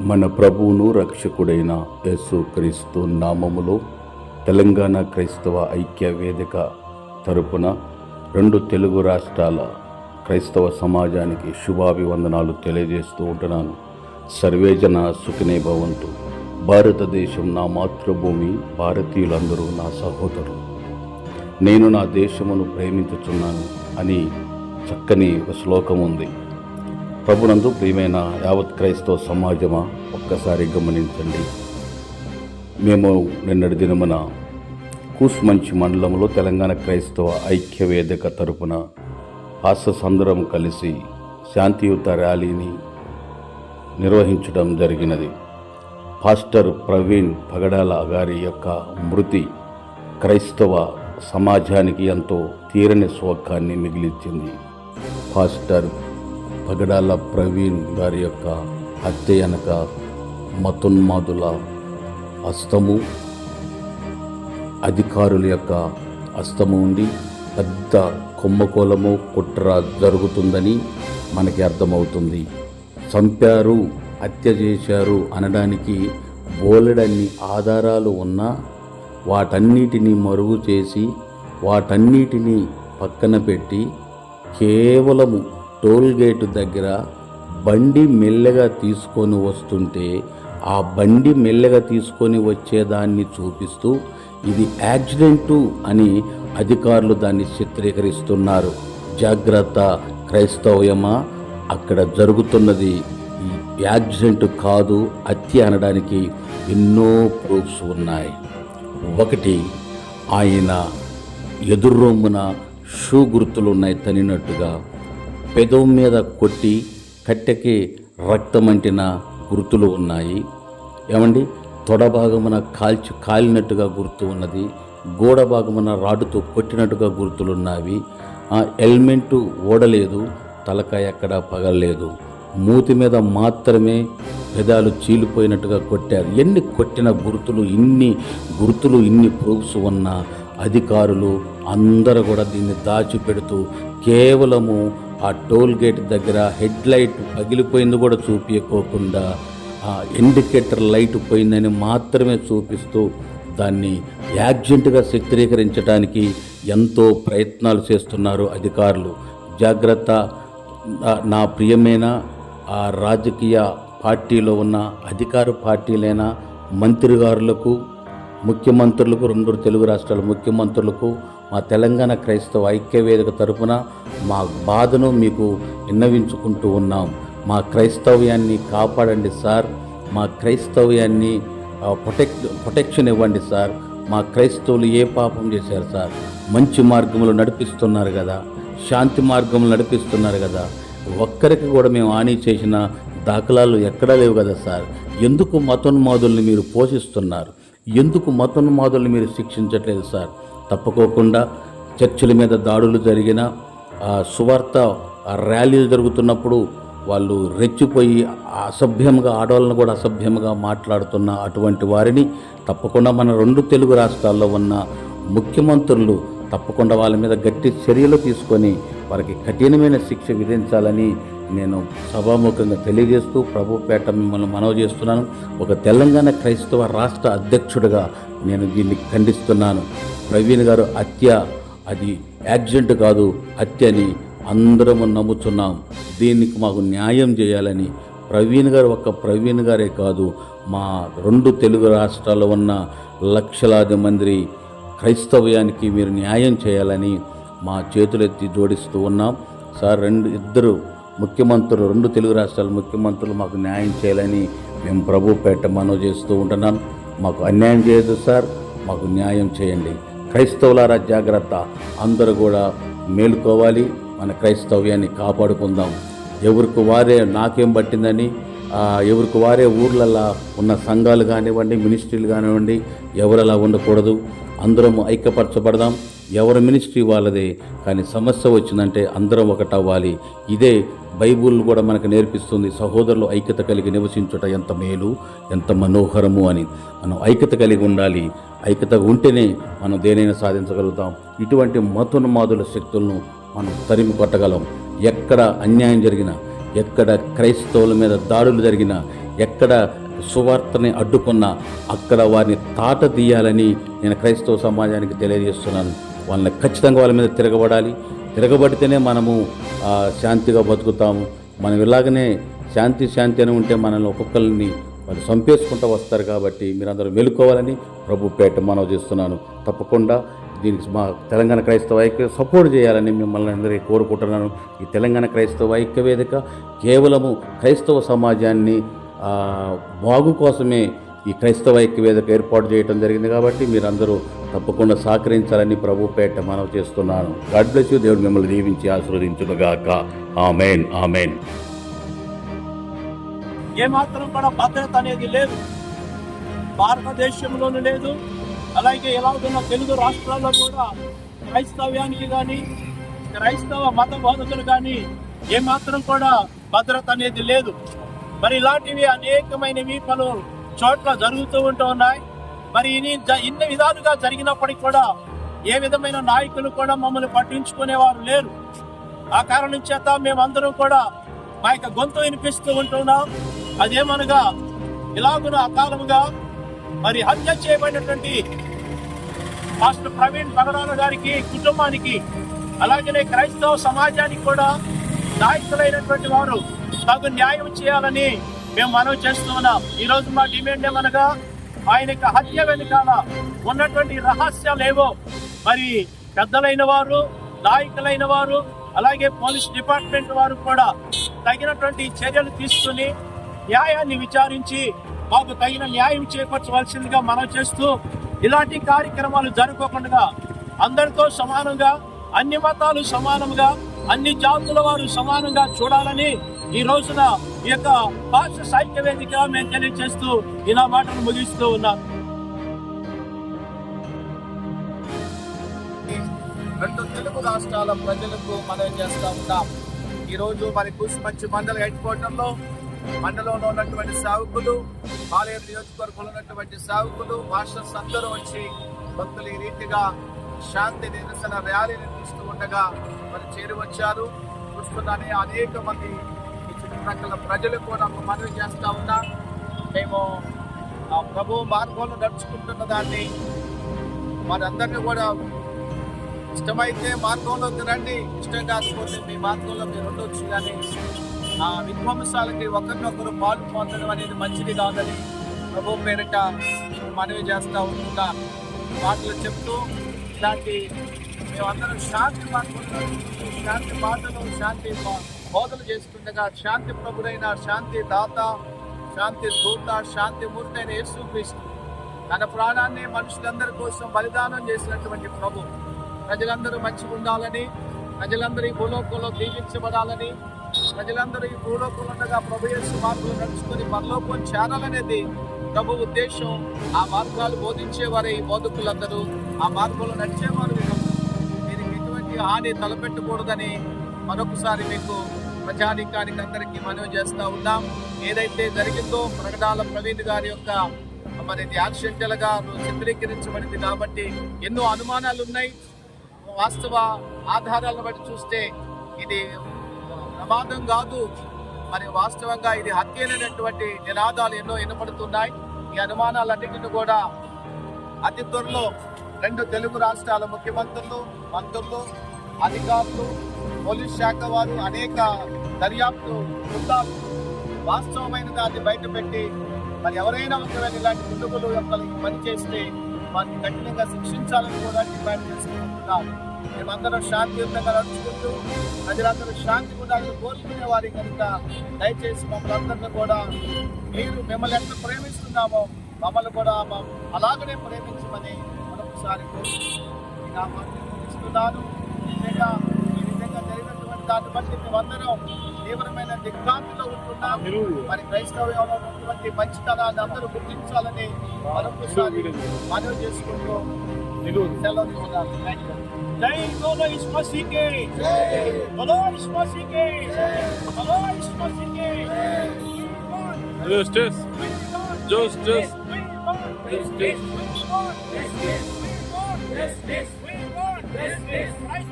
మన ప్రభువును రక్షకుడైన యేసు క్రీస్తు నామములో తెలంగాణ క్రైస్తవ ఐక్య వేదిక తరపున రెండు తెలుగు రాష్ట్రాల క్రైస్తవ సమాజానికి శుభాభివందనాలు తెలియజేస్తూ ఉంటున్నాను. సర్వేజన సుఖినే భవంతు. భారతదేశం నా మాతృభూమి భారతీయులందరూ నా సహోదరులు. నేను నా దేశమును ప్రేమించుచున్నాను అని చక్కని ఒక శ్లోకం ఉంది ప్రభునందు ప్రియమైన యావత్ క్రైస్తవ సమాజమా ఒక్కసారి గమనించండి. మేము నిన్నటి దినమున కూస్మంచి మండలంలో తెలంగాణ క్రైస్తవ ఐక్య వేదిక తరపున హాస్యసందరం కలిసి శాంతియుత ర్యాలీని నిర్వహించడం జరిగినది. పాస్టర్ ప్రవీణ్ పగడాల గారి యొక్క మృతి క్రైస్తవ సమాజానికి ఎంతో తీరని శోకాన్ని మిగిలించింది. పాస్టర్ పగడాల ప్రవీణ్ గారి యొక్క హత్య వెనక మతున్మాదుల హస్తము అధికారుల యొక్క హస్తము ఉండి పెద్ద కుంభకోళము కుట్ర జరుగుతుందని మనకి అర్థమవుతుంది. చంపారు హత్య చేశారు అనడానికి బోలెడన్ని ఆధారాలు ఉన్నా వాటన్నిటిని మరుగు చేసి వాటన్నిటినీ పక్కన పెట్టి కేవలము టోల్ గేటు దగ్గర బండి మెల్లగా తీసుకొని వస్తుంటే ఆ బండి మెల్లగా తీసుకొని వచ్చేదాన్ని చూపిస్తూ ఇది యాక్సిడెంటు అని అధికారులు దాన్ని చిత్రీకరిస్తున్నారు. జాగ్రత్త క్రైస్తవయమా? అక్కడ జరుగుతున్నది యాక్సిడెంట్ కాదు హత్య అనడానికి ఎన్నో ప్రూఫ్స్ ఉన్నాయి. ఒకటి ఆయన ఎదురు రొమ్మున షూ గుర్తులు ఉన్నాయి తనినట్టుగా పెదవు మీద కొట్టి కట్టెకి రక్తమంటిన గుర్తులు ఉన్నాయి. ఏమండి? తొడ భాగమున కాల్చి కాలినట్టుగా గుర్తు ఉన్నది. గోడ భాగమున రాడుతో కొట్టినట్టుగా గుర్తులున్నవి ఆ హెల్మెట్ ఓడలేదు. తలకాయ ఎక్కడా పగలలేదు. మూతి మీద మాత్రమే పెదాలు చీలిపోయినట్టుగా కొట్టారు. ఎన్ని కొట్టిన గుర్తులు ఇన్ని గుర్తులు ఇన్ని ప్రూఫ్స్ ఉన్న అధికారులు అందరూ కూడా దీన్ని దాచిపెడుతూ కేవలము ఆ టోల్ గేట్ దగ్గర హెడ్ లైట్ పగిలిపోయింది కూడా చూపించుకోకుండా ఆ ఇండికేటర్ లైట్ పోయిందని మాత్రమే చూపిస్తూ దాన్ని యాక్సిడెంట్గా చిత్రీకరించడానికి ఎంతో ప్రయత్నాలు చేస్తున్నారు అధికారులు. జాగ్రత్త నా- నా ప్రియమైన ఆ రాజకీయ పార్టీలో ఉన్న అధికార పార్టీలైన మంత్రిగారులకు ముఖ్యమంత్రులకు రెండు తెలుగు రాష్ట్రాల ముఖ్యమంత్రులకు మా తెలంగాణ క్రైస్తవ ఐక్య వేదిక తరపున మా బాధను మీకు విన్నవించుకుంటూ ఉన్నాం. మా క్రైస్తవ్యాన్ని కాపాడండి సార్. మా క్రైస్తవ్యాన్ని ప్రొటెక్ట్ ప్రొటెక్షన్ ఇవ్వండి సార్. మా క్రైస్తవులు ఏ పాపం చేశారు సార్? మంచి మార్గంలో నడిపిస్తున్నారు కదా. శాంతి మార్గంలో నడిపిస్తున్నారు కదా. ఒక్కరికి కూడా మేము హాని చేసిన దాఖలాలు ఎక్కడా లేవు కదా సార్. ఎందుకు మతోన్మాదుల్ని మీరు పోషిస్తున్నారు? ఎందుకు మతోన్మాదుల్ని మీరు శిక్షించట్లేదు సార్? తప్పుకోకుండా చర్చిల మీద దాడులు జరిగిన ఆ సువార్త ఆ ర్యాలీలు జరుగుతున్నప్పుడు వాళ్ళు రెచ్చిపోయి అసభ్యంగా ఆడవాళ్ళను కూడా అసభ్యంగా మాట్లాడుతున్న అటువంటి వారిని తప్పకుండా మన రెండు తెలుగు రాష్ట్రాల్లో ఉన్న ముఖ్యమంత్రులు తప్పకుండా వాళ్ళ మీద గట్టి చర్యలు తీసుకొని వారికి కఠినమైన శిక్ష విధించాలని నేను సభాముఖంగా తెలియజేస్తూ ప్రభుపేట మిమ్మల్ని మనవి చేస్తున్నాను. ఒక తెలంగాణ క్రైస్తవ రాష్ట్ర అధ్యక్షుడిగా నేను దీన్ని ఖండిస్తున్నాను. ప్రవీణ్ గారు హత్య అది యాక్సిడెంట్ కాదు హత్య అని అందరము నమ్ముతున్నాం దీనికి మాకు న్యాయం చేయాలని ప్రవీణ్ గారు ఒక్క ప్రవీణ్ గారే కాదు మా రెండు తెలుగు రాష్ట్రాల్లో ఉన్న లక్షలాది మంది క్రైస్తవ్యానికి మీరు న్యాయం చేయాలని మా చేతులెత్తి జోడిస్తూ ఉన్నాం. సార్ రెండు ఇద్దరు ముఖ్యమంత్రులు రెండు తెలుగు రాష్ట్రాల ముఖ్యమంత్రులు మాకు న్యాయం చేయాలని మేము ప్రభుపేట మనవి చేస్తూ ఉంటున్నాం. మాకు అన్యాయం చేయదు సార్ మాకు న్యాయం చేయండి. క్రైస్తవులారా జాగ్రత్త అందరూ కూడా మేలుకోవాలి మన క్రైస్తవ్యాన్ని కాపాడుకుందాం. ఎవరికి వారే నాకేం పట్టిందని ఎవరికి వారే ఊర్లల్లో ఉన్న సంఘాలు కానివ్వండి మినిస్ట్రీలు కానివ్వండి ఎవరలా ఉండకూడదు. అందరం ఐక్యపరచబడదాం. ఎవరి మినిస్ట్రీ వాళ్ళదే కానీ సమస్య వచ్చిందంటే అందరం ఒకటవ్వాలి. ఇదే బైబుల్ కూడా మనకు నేర్పిస్తుంది సహోదరులు ఐక్యత కలిగి నివసించుట ఎంత మేలు ఎంత మనోహరము అని. మనం ఐక్యత కలిగి ఉండాలి. ఐక్యత ఉంటేనే మనం దేనైనా సాధించగలుగుతాం. ఇటువంటి మతోన్మాదుల శక్తులను మనం తరిమి కొట్టగలం. ఎక్కడ అన్యాయం జరిగినా ఎక్కడ క్రైస్తవుల మీద దాడులు జరిగినా ఎక్కడ సువార్తని అడ్డుకున్నా అక్కడ వారిని తాట తీయాలని నేను క్రైస్తవ సమాజానికి తెలియజేస్తున్నాను. వాళ్ళని ఖచ్చితంగా వాళ్ళ మీద తిరగబడాలి. తిరగబడితేనే మనము శాంతిగా బతుకుతాము. మనం ఇలాగనే శాంతి శాంతి అని ఉంటే మనల్ని ఒక్కొక్కరిని వాళ్ళు చంపేసుకుంటూ వస్తారు కాబట్టి మీరందరూ మెలుకోవాలని ప్రభు పేట మనవి చేస్తున్నాను. తప్పకుండా దీనికి మా తెలంగాణ క్రైస్తవ ఐక్య సపోర్ట్ చేయాలని మిమ్మల్ని అందరికీ కోరుకుంటున్నాను. ఈ తెలంగాణ క్రైస్తవ ఐక్య వేదిక కేవలము క్రైస్తవ సమాజాన్ని బాగు కోసమే ఈ క్రైస్తవ ఐక్య వేదిక ఏర్పాటు చేయడం జరిగింది కాబట్టి మీరందరూ తప్పకుండా సహకరించాలని ప్రభు పేట మనవి చేస్తున్నాను. గాడ్ బ్లెస్ యూ దేవుడు మిమ్మల్ని దీవించి ఆశీర్వదించునుగాక. ఆమెన్ ఆమెన్ ఏమాత్రం కూడా భద్రత అనేది లేదు. భారతదేశంలోనూ లేదు. అలాగే ఎలా ఉన్న తెలుగు రాష్ట్రాల్లో కూడా క్రైస్తవ్యానికి కానీ క్రైస్తవ మత బోధకులు కానీ ఏమాత్రం కూడా భద్రత అనేది లేదు. మరి ఇలాంటివి అనేకమైనవి పలు చోట్ల జరుగుతూ ఉంటూ ఉన్నాయి. మరి ఇన్ని ఇన్ని విధాలుగా జరిగినప్పటికీ కూడా ఏ విధమైన నాయకులు కూడా మమ్మల్ని పట్టించుకునేవారు లేరు. ఆ కారణం చేత మేమందరం కూడా మా యొక్క గొంతు వినిపిస్తూ ఉంటున్నాం. అదేమనగా ఇలాగున అకాలముగా మరి హత్య చేయబడినటువంటి మాస్టర్ ప్రవీణ్ పగడాల గారికి కుటుంబానికి అలాగనే క్రైస్తవ సమాజానికి కూడా నాయకులైనటువంటి వారు తగు న్యాయం చేయాలని మేము మనవి చేస్తూ ఉన్నాం. ఈ మా డిమాండ్ ఏమనగా ఆయన యొక్క హత్య వెనుకాల ఉన్నటువంటి రహస్యాలు ఏవో మరి పెద్దలైన వారు నాయకులైన వారు అలాగే పోలీస్ డిపార్ట్మెంట్ వారు కూడా తగినటువంటి చర్యలు తీసుకుని న్యాయాన్ని విచారించి మాకు తగిన న్యాయం చేపట్టవలసిందిగా మనం చేస్తూ ఇలాంటి కార్యక్రమాలు జరుపుకోకుండా అందరితో సమానంగా అన్ని మతాలు సమానంగా అన్ని జాతుల వారు సమానంగా చూడాలని ఈ రోజున ఈ యొక్క భాష సాహిత్య వేదిక మేము తెలియజేస్తూ ఇలా మాటలు ముగిస్తూ ఉన్నాను రెండు తెలుగు రాష్ట్రాల ప్రజలకు మనం చేస్తూ ఉన్నాం. ఈ రోజు మరి కూసుమంచి మండల హెడ్ క్వార్టర్లో మండలంలో ఉన్నటువంటి సావుకులు పాలేరు నియోజకవర్గంలో ఉన్నటువంటి సావుకులు మాస్టర్స్ అందరూ వచ్చి భక్తులు ఈ రీతిగా శాంతి నిరసన ర్యాలీ చూస్తూ ఉండగా మరి చేరి వచ్చారు. చూస్తున్నానే అనేక మంది చుట్టుప్రక్కల ప్రజలు కూడా మనవి చేస్తూ ఉన్నా. మేము ఆ ప్రభు మార్గంలో నడుచుకుంటున్న దాన్ని మనందరినీ కూడా ఇష్టమైతే మార్గంలోకి రండి ఇష్టం కాకపోతే మీ మార్గంలో మీరు ఉండొచ్చు. కానీ ఆ విధ్వంసాలకి ఒకరినొకరు పాలు పొందడం అనేది మంచిది కాదని ప్రభు పేరిట మనవి చేస్తూ ఉంటున్నా మాటలు చెప్తూ ఇలాంటి మేమందరం శాంతి మార్గంలో శాంతి మాటలు శాంతి బోధలు చేస్తుండగా శాంతి ప్రభుడైన శాంతి దాత శాంతి దూత శాంతి మూర్తి అయిన యేసుక్రీస్తు తన ప్రాణాన్ని మనుషులందరి కోసం బలిదానం చేసినటువంటి ప్రభు ప్రజలందరూ మంచిగా ఉండాలని ప్రజలందరూ ఈ భూలోకంలో దీవించబడాలని ప్రజలందరూ ఈ భూలోకంలో ఉండగా ప్రభు యేసు మార్పులు నడుచుకొని పరలోకం చేరాలనేది ప్రభు ఉద్దేశం. ఆ మార్గాలు బోధించేవారే ఈ బోధకులందరూ. ఆ మార్గంలో నడిచేవారు మీరు. ఎటువంటి హాని తలపెట్టకూడదని మరొకసారి మీకు ప్రజానికానికి అందరికీ మనవి చేస్తూ ఉన్నాం. ఏదైతే జరిగిందో ప్రకటాల ప్రవీణ్ గారి యొక్క మరి ఇది యాక్సిడెంటల్గా చిత్రీకరించబడింది కాబట్టి ఎన్నో అనుమానాలు ఉన్నాయి వాస్తవ ఆధారాలను బట్టి చూస్తే ఇది ప్రమాదం కాదు. మరి వాస్తవంగా ఇది హత్య నినాదాలు ఎన్నో వినపడుతున్నాయి. ఈ అనుమానాలన్నింటిని కూడా అతి త్వరలో రెండు తెలుగు రాష్ట్రాల ముఖ్యమంత్రులు మంత్రులు అధికారులు పోలీస్ శాఖ వారు అనేక దర్యాప్తు బృందాలు వాస్తవమైన దాన్ని బయటపెట్టి మరి ఎవరైనా ఒకవేళ ఇలాంటి దుండుగులు యొక్క పని చేస్తే వారిని కఠినంగా శిక్షించాలని కూడా డిమాండ్ చేసుకుంటున్నారు మేమందరం శాంతియుతంగా నడుచుకుంటూ ప్రజలందరూ శాంతి ఉండాలని కోరుకునే వారి కనుక దయచేసి మమ్మల్ని అందరినీ కూడా మీరు మిమ్మల్ని ఎంత ప్రేమిస్తున్నామో మమ్మల్ని కూడా అలాగనే ప్రేమించమని మరొకసారి కోరుకుంటూ దాన్ని బట్టి మేమందరం తీవ్రమైన దిగ్భ్రాంతిలో ఉంటున్నాం మరి క్రైస్తవ్యంలో ఉన్నటువంటి మంచితనాన్ని అందరూ గుర్తించాలని మరొకసారి మనవి చేసుకుంటూ సెలవు తీసుకున్నాను థ్యాంక్ యూ జై బోలో ఇస్ మసీకే బోలో ఇస్ మసీకే బోలో ఇస్ మసీకే Justice. Justice. Justice. Justice. Justice. Justice.